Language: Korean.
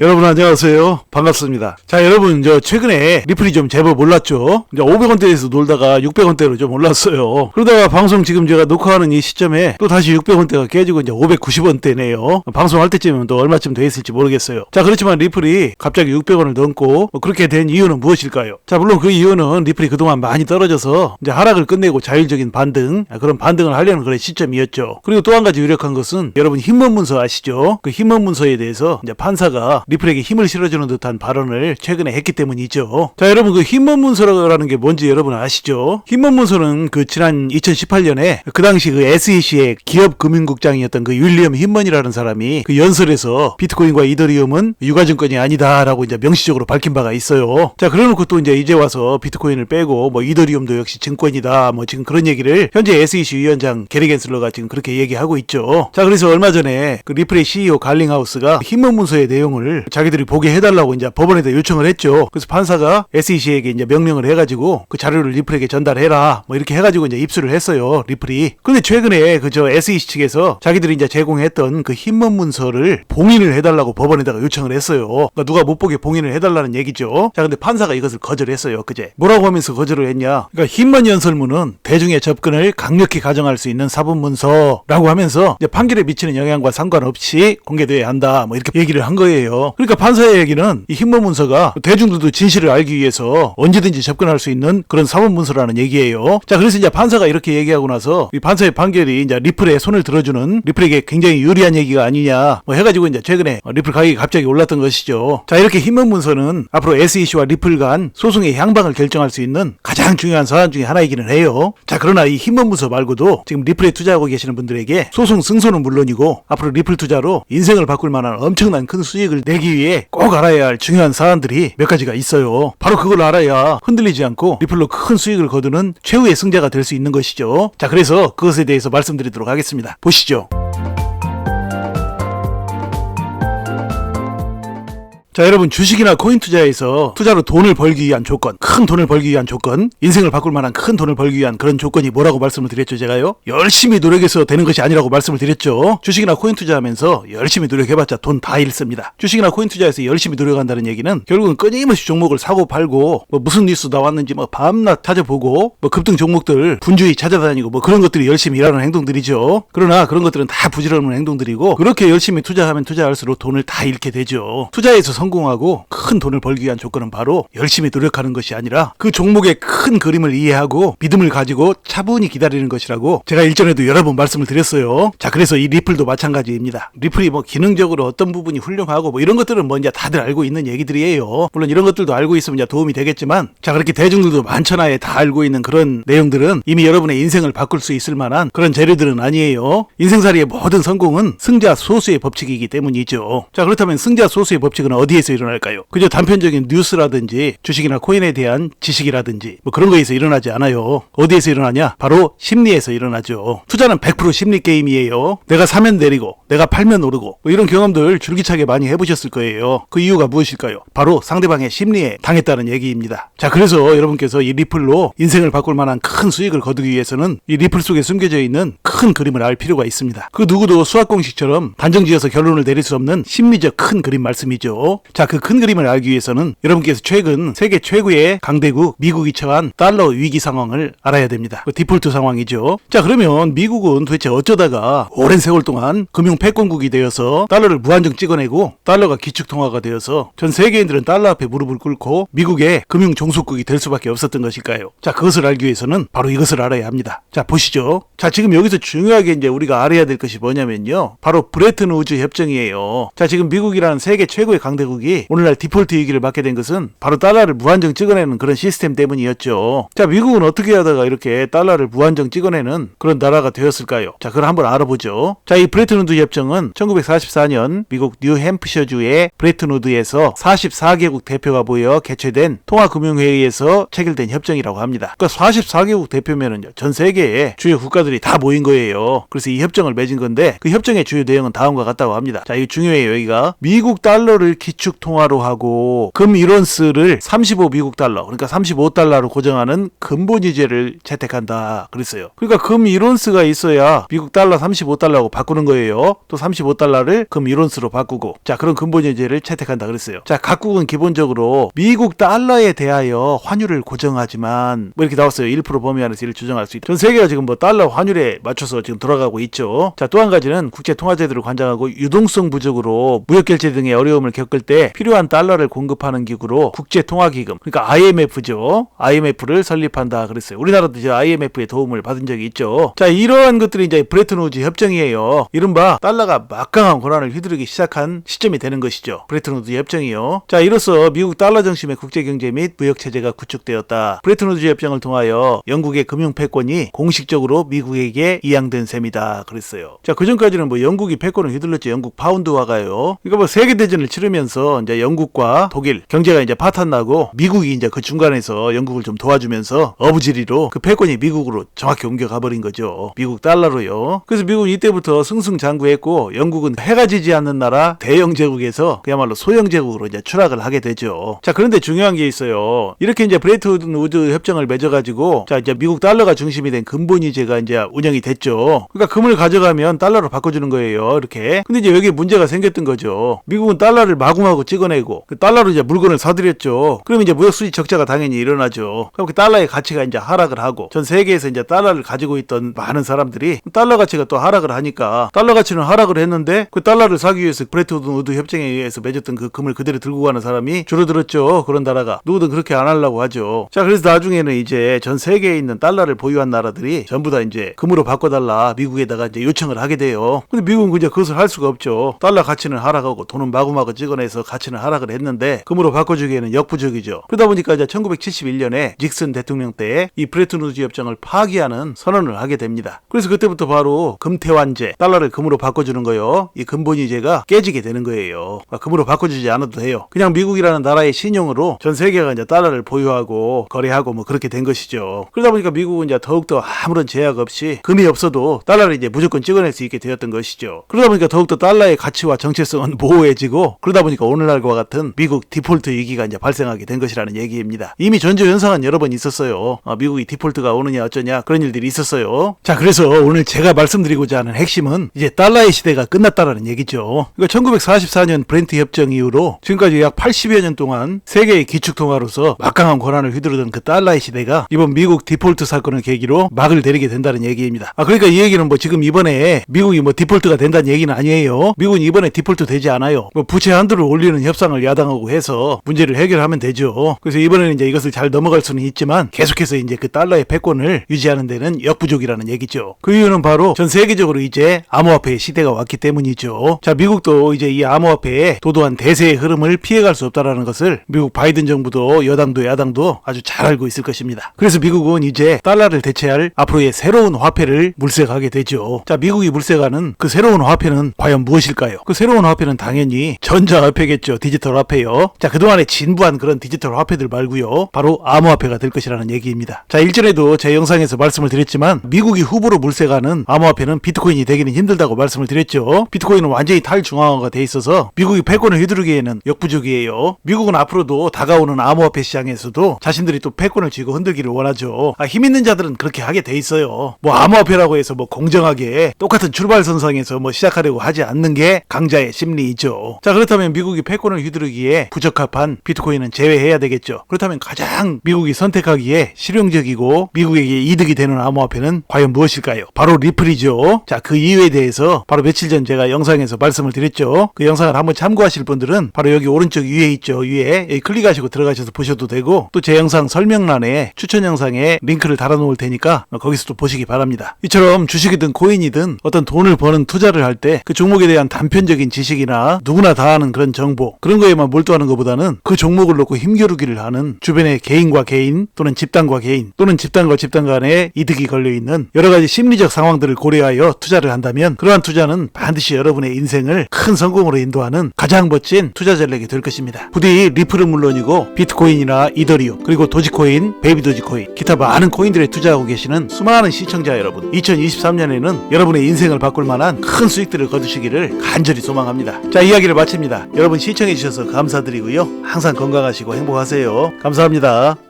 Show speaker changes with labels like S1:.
S1: 여러분 안녕하세요. 반갑습니다. 자, 여러분 저 최근에 리플이 좀 제법 올랐죠. 이제 500원대에서 놀다가 600원대로 좀 올랐어요. 그러다가 방송 지금 제가 녹화하는 이 시점에 또 다시 600원대가 깨지고 이제 590원대네요. 방송할 때쯤이면 또 얼마쯤 돼 있을지 모르겠어요. 자, 그렇지만 리플이 갑자기 600원을 넘고 뭐 그렇게 된 이유는 무엇일까요? 자, 물론 그 이유는 리플이 그동안 많이 떨어져서 이제 하락을 끝내고 자율적인 반등 아, 그런 반등을 하려는 그런 시점이었죠. 그리고 또 한 가지 유력한 것은 여러분 힘먼 문서 아시죠? 그 힘먼 문서에 대해서 이제 판사가 리플에게 힘을 실어주는 듯한 발언을 최근에 했기 때문이죠. 자, 여러분 그 힘먼 문서라는 게 뭔지 여러분 아시죠? 힘먼 문서는 그 지난 2018년에 그 당시 그 SEC의 기업 금융국장이었던 그 윌리엄 힘먼이라는 사람이 그 연설에서 비트코인과 이더리움은 유가증권이 아니다라고 이제 명시적으로 밝힌 바가 있어요. 자, 그래놓고 또 이제 이제 와서 비트코인을 빼고 뭐 이더리움도 역시 증권이다 뭐 지금 그런 얘기를 현재 SEC 위원장 게리 겐슬러가 지금 그렇게 얘기하고 있죠. 자, 그래서 얼마 전에 그 리플의 CEO 갈링하우스가 힘먼 문서의 내용을 자기들이 보게 해달라고 이제 법원에다 요청을 했죠. 그래서 판사가 SEC에게 이제 명령을 해가지고 그 자료를 리플에게 전달해라 뭐 이렇게 해가지고 이제 입수를 했어요. 리플이. 근데 최근에 그 저 SEC 측에서 자기들이 이제 제공했던 그 힘먼 문서를 봉인을 해달라고 법원에다가 요청을 했어요. 그러니까 누가 못 보게 봉인을 해달라는 얘기죠. 자, 근데 판사가 이것을 거절했어요. 그제. 뭐라고 하면서 거절을 했냐? 그러니까 힘먼 연설문은 대중의 접근을 강력히 가정할 수 있는 사본 문서라고 하면서 판결에 미치는 영향과 상관없이 공개돼야 한다. 뭐 이렇게 얘기를 한 거예요. 그러니까 판사의 얘기는 이 힘먼 문서가 대중들도 진실을 알기 위해서 언제든지 접근할 수 있는 그런 사본 문서라는 얘기예요. 자, 그래서 이제 판사가 이렇게 얘기하고 나서 이 판사의 판결이 이제 리플에 손을 들어주는 리플에게 굉장히 유리한 얘기가 아니냐 뭐 해가지고 이제 최근에 리플 가격이 갑자기 올랐던 것이죠. 자, 이렇게 힘먼 문서는 앞으로 SEC와 리플 간 소송의 향방을 결정할 수 있는 가장 중요한 사안 중에 하나이기는 해요. 자, 그러나 이 힘먼 문서 말고도 지금 리플에 투자하고 계시는 분들에게 소송 승소는 물론이고 앞으로 리플 투자로 인생을 바꿀 만한 엄청난 큰 수익을 내기 위해 꼭 알아야 할 중요한 사안들이 몇 가지가 있어요. 바로 그걸 알아야 흔들리지 않고 리플로 큰 수익을 거두는 최후의 승자가 될 수 있는 것이죠. 자, 그래서 그것에 대해서 말씀드리도록 하겠습니다. 보시죠. 자 여러분 주식이나 코인 투자에서 투자로 돈을 벌기 위한 조건 큰 돈을 벌기 위한 조건 인생을 바꿀 만한 큰 돈을 벌기 위한 그런 조건이 뭐라고 말씀을 드렸죠 제가요? 열심히 노력해서 되는 것이 아니라고 말씀을 드렸죠. 주식이나 코인 투자하면서 열심히 노력해봤자 돈 다 잃습니다. 주식이나 코인 투자에서 열심히 노력한다는 얘기는 결국은 끊임없이 종목을 사고 팔고 뭐 무슨 뉴스 나왔는지 뭐 밤낮 찾아보고 뭐 급등 종목들 분주히 찾아다니고 뭐 그런 것들이 열심히 일하는 행동들이죠. 그러나 그런 것들은 다 부질없는 행동들이고 그렇게 열심히 투자하면 투자할수록 돈을 다 잃게 되죠. 투자에서 성 공하고 큰 돈을 벌기 위한 조건은 바로 열심히 노력하는 것이 아니라 그 종목의 큰 그림을 이해하고 믿음을 가지고 차분히 기다리는 것이라고 제가 일전에도 여러 번 말씀을 드렸어요. 자, 그래서 이 리플도 마찬가지입니다. 리플이 뭐 기능적으로 어떤 부분이 훌륭하고 뭐 이런 것들은 뭐 이제 다들 알고 있는 얘기들이에요. 물론 이런 것들도 알고 있으면 이제 도움이 되겠지만 자, 그렇게 대중들도 만천하에 다 알고 있는 그런 내용들은 이미 여러분의 인생을 바꿀 수 있을 만한 그런 재료들은 아니에요. 인생살이의 모든 성공은 승자 소수의 법칙이기 때문이죠. 자, 그렇다면 승자 소수의 법칙은 어디에 서 일어날까요? 그저 단편적인 뉴스라든지 주식이나 코인에 대한 지식이라든지 뭐 그런 거에서 일어나지 않아요. 어디에서 일어나냐? 바로 심리에서 일어나죠. 투자는 100% 심리 게임이에요. 내가 사면 내리고 내가 팔면 오르고 뭐 이런 경험들 줄기차게 많이 해보셨을 거예요. 그 이유가 무엇일까요? 바로 상대방의 심리에 당했다는 얘기입니다. 자, 그래서 여러분께서 이 리플로 인생을 바꿀 만한 큰 수익을 거두기 위해서는 이 리플 속에 숨겨져 있는 큰 그림을 알 필요가 있습니다. 그 누구도 수학 공식처럼 단정지어서 결론을 내릴 수 없는 심리적 큰 그림 말씀이죠. 자, 그 큰 그림을 알기 위해서는 여러분께서 최근 세계 최고의 강대국 미국이 처한 달러 위기 상황을 알아야 됩니다. 그 디폴트 상황이죠. 자, 그러면 미국은 도대체 어쩌다가 오랜 세월 동안 금융 패권국이 되어서 달러를 무한정 찍어내고 달러가 기축통화가 되어서 전 세계인들은 달러 앞에 무릎을 꿇고 미국의 금융 종속국이 될 수밖에 없었던 것일까요? 자, 그것을 알기 위해서는 바로 이것을 알아야 합니다. 자, 보시죠. 자, 지금 여기서 중요하게 이제 우리가 알아야 될 것이 뭐냐면요. 바로 브레튼 우즈 협정이에요. 자, 지금 미국이라는 세계 최고의 강대국 이 오늘날 디폴트 위기를 맞게 된 것은 바로 달러를 무한정 찍어내는 그런 시스템 때문이었죠. 자, 미국은 어떻게 하다가 이렇게 달러를 무한정 찍어내는 그런 나라가 되었을까요? 자, 그걸 한번 알아보죠. 자, 이 브레튼 우드 협정은 1944년 미국 뉴햄프셔주의 브레튼 우드에서 44개국 대표가 모여 개최된 통화금융회의에서 체결된 협정이라고 합니다. 그러니까 44개국 대표면은요, 전 세계의 주요 국가들이 다 모인 거예요. 그래서 이 협정을 맺은 건데 그 협정의 주요 내용은 다음과 같다고 합니다. 자, 이거 중요해요, 여기가. 미국 달러를 기 기축 통화로 하고 금 1온스를 35 미국 달러 그러니까 35달러로 고정하는 근본 이제를 채택한다 그랬어요. 그러니까 금 1온스가 있어야 미국 달러 35달러하고 바꾸는 거예요. 또 35달러를 금 1온스로 바꾸고 자 그런 근본 이제를 채택한다 그랬어요. 자 각국은 기본적으로 미국 달러에 대하여 환율을 고정하지만 뭐 이렇게 나왔어요. 1% 범위 안에서 이를 조정할 수 있다. 전 세계가 지금 뭐 달러 환율에 맞춰서 지금 돌아가고 있죠. 자 또 한 가지는 국제 통화제도를 관장하고 유동성 부족으로 무역 결제 등의 어려움을 겪을 때 필요한 달러를 공급하는 기구로 국제 통화 기금 그러니까 IMF죠. IMF를 설립한다 그랬어요. 우리나라도 이제 IMF의 도움을 받은 적이 있죠. 자 이러한 것들이 이제 브레튼 우즈 협정이에요. 이른바 달러가 막강한 권한을 휘두르기 시작한 시점이 되는 것이죠. 브레튼 우즈 협정이요. 자 이로써 미국 달러 중심의 국제 경제 및 무역 체제가 구축되었다. 브레튼 우즈 협정을 통하여 영국의 금융 패권이 공식적으로 미국에게 이양된 셈이다. 그랬어요. 자 그전까지는 뭐 영국이 패권을 휘둘렀죠. 영국 파운드화가요. 그러니까 뭐 세계 대전을 치르면서 이제 영국과 독일 경제가 이제 파탄 나고 미국이 이제 그 중간에서 영국을 좀 도와주면서 어부지리로 그 패권이 미국으로 정확히 옮겨가 버린 거죠. 미국 달러로요. 그래서 미국은 이때부터 승승장구했고 영국은 해가 지지 않는 나라 대영 제국에서 그야말로 소형 제국으로 이제 추락을 하게 되죠. 자 그런데 중요한 게 있어요. 이렇게 이제 브레이튼 우드 협정을 맺어가지고 자 이제 미국 달러가 중심이 된 근본이제가 이제 운영이 됐죠. 그러니까 금을 가져가면 달러로 바꿔주는 거예요. 이렇게. 근데 이제 여기 문제가 생겼던 거죠. 미국은 달러를 마구 마구 찍어내고 그 달러로 이제 물건을 사들였죠. 그러면 이제 무역 수지 적자가 당연히 일어나죠. 그럼 그 달러의 가치가 이제 하락을 하고 전 세계에서 이제 달러를 가지고 있던 많은 사람들이 달러 가치가 또 하락을 하니까 달러 가치는 하락을 했는데 그 달러를 사기 위해서 브레이튼 우드 협정에 의해서 맺었던 그 금을 그대로 들고 가는 사람이 줄어들었죠. 그런 나라가 누구든 그렇게 안 하려고 하죠. 자 그래서 나중에는 이제 전 세계에 있는 달러를 보유한 나라들이 전부 다 이제 금으로 바꿔달라 미국에다가 이제 요청을 하게 돼요. 근데 미국은 그냥 그것을 할 수가 없죠. 달러 가치는 하락하고 돈은 마구마구 찍어내서 가치는 하락을 했는데 금으로 바꿔주기에는 역부족이죠. 그러다 보니까 이제 1971년에 닉슨 대통령 때이 브레튼 우즈 협정을 파기하는 선언을 하게 됩니다. 그래서 그때부터 바로 금태환제 달러를 금으로 바꿔주는 거요. 이 근본이제가 깨지게 되는 거예요. 아, 금으로 바꿔주지 않아도 돼요. 그냥 미국이라는 나라의 신용으로 전 세계가 이제 달러를 보유하고 거래하고 뭐 그렇게 된 것이죠. 그러다 보니까 미국은 이제 더욱더 아무런 제약 없이 금이 없어도 달러를 이제 무조건 찍어낼 수 있게 되었던 것이죠. 그러다 보니까 더욱더 달러의 가치와 정체성은 모호해지고 그러다 보니까 오늘날과 같은 미국 디폴트 위기가 이제 발생하게 된 것이라는 얘기입니다. 이미 전조 현상은 여러 번 있었어요. 어, 미국이 디폴트가 오느냐 어쩌냐 그런 일들이 있었어요. 자 그래서 오늘 제가 말씀드리고자 하는 핵심은 이제 달러의 시대가 끝났다라는 얘기죠. 이거 1944년 브렌트 협정 이후로 지금까지 약 80여 년 동안 세계의 기축 통화로서 막강한 권한을 휘두르던 그 달러의 시대가 이번 미국 디폴트 사건을 계기로 막을 내리게 된다는 얘기입니다. 아 그러니까 이 얘기는 뭐 지금 이번에 미국이 뭐 디폴트가 된다는 얘기는 아니에요. 미국은 이번에 디폴트 되지 않아요. 뭐 부채 한도를 올리는 협상을 야당하고 해서 문제를 해결하면 되죠. 그래서 이번에는 이제 이것을 잘 넘어갈 수는 있지만 계속해서 이제 그 달러의 패권을 유지하는 데는 역부족이라는 얘기죠. 그 이유는 바로 전 세계적으로 이제 암호화폐의 시대가 왔기 때문이죠. 자, 미국도 이제 이 암호화폐의 도도한 대세의 흐름을 피해갈 수 없다라는 것을 미국 바이든 정부도 여당도 야당도 아주 잘 알고 있을 것입니다. 그래서 미국은 이제 달러를 대체할 앞으로의 새로운 화폐를 물색하게 되죠. 자, 미국이 물색하는 그 새로운 화폐는 과연 무엇일까요? 그 새로운 화폐는 당연히 전자화폐 겠죠. 디지털 화폐요. 자, 그동안에 진부한 그런 디지털 화폐들 말고요. 바로 암호화폐가 될 것이라는 얘기입니다. 자, 일전에도 제 영상에서 말씀을 드렸지만 미국이 후보로 물색하는 암호화폐는 비트코인이 되기는 힘들다고 말씀을 드렸죠. 비트코인은 완전히 탈중앙화가 돼 있어서 미국이 패권을 휘두르기에는 역부족이에요. 미국은 앞으로도 다가오는 암호화폐 시장에서도 자신들이 또 패권을 쥐고 흔들기를 원하죠. 아, 힘 있는 자들은 그렇게 하게 돼 있어요. 뭐 암호화폐라고 해서 뭐 공정하게 똑같은 출발선상에서 뭐 시작하려고 하지 않는 게 강자의 심리이죠. 자, 그렇다면 미국 이 패권을 휘두르기에 부적합한 비트코인은 제외해야 되겠죠. 그렇다면 가장 미국이 선택하기에 실용적이고 미국에게 이득이 되는 암호화폐는 과연 무엇일까요? 바로 리플이죠. 자, 그 이유에 대해서 바로 며칠 전 제가 영상에서 말씀을 드렸죠. 그 영상을 한번 참고하실 분들은 바로 여기 오른쪽 위에 있죠. 위에 여기 클릭하시고 들어가셔서 보셔도 되고 또 제 영상 설명란에 추천 영상에 링크를 달아놓을 테니까 거기서도 보시기 바랍니다. 이처럼 주식이든 코인이든 어떤 돈을 버는 투자를 할 때 그 종목에 대한 단편적인 지식이나 누구나 다 아는 그런 정보 그런 거에만 몰두하는 것보다는 그 종목을 놓고 힘겨루기를 하는 주변의 개인과 개인 또는 집단과 개인 또는 집단과 집단 간에 이득이 걸려 있는 여러 가지 심리적 상황들을 고려하여 투자를 한다면 그러한 투자는 반드시 여러분의 인생을 큰 성공으로 인도하는 가장 멋진 투자 전략이 될 것입니다. 부디 리플은 물론이고 비트코인이나 이더리움 그리고 도지코인, 베이비 도지코인 기타 많은 코인들에 투자하고 계시는 수많은 시청자 여러분 2023년에는 여러분의 인생을 바꿀 만한 큰 수익들을 거두시기를 간절히 소망합니다. 자 이야기를 마칩니다. 여러분 여러분 시청해 주셔서 감사드리고요. 항상 건강하시고 행복하세요. 감사합니다.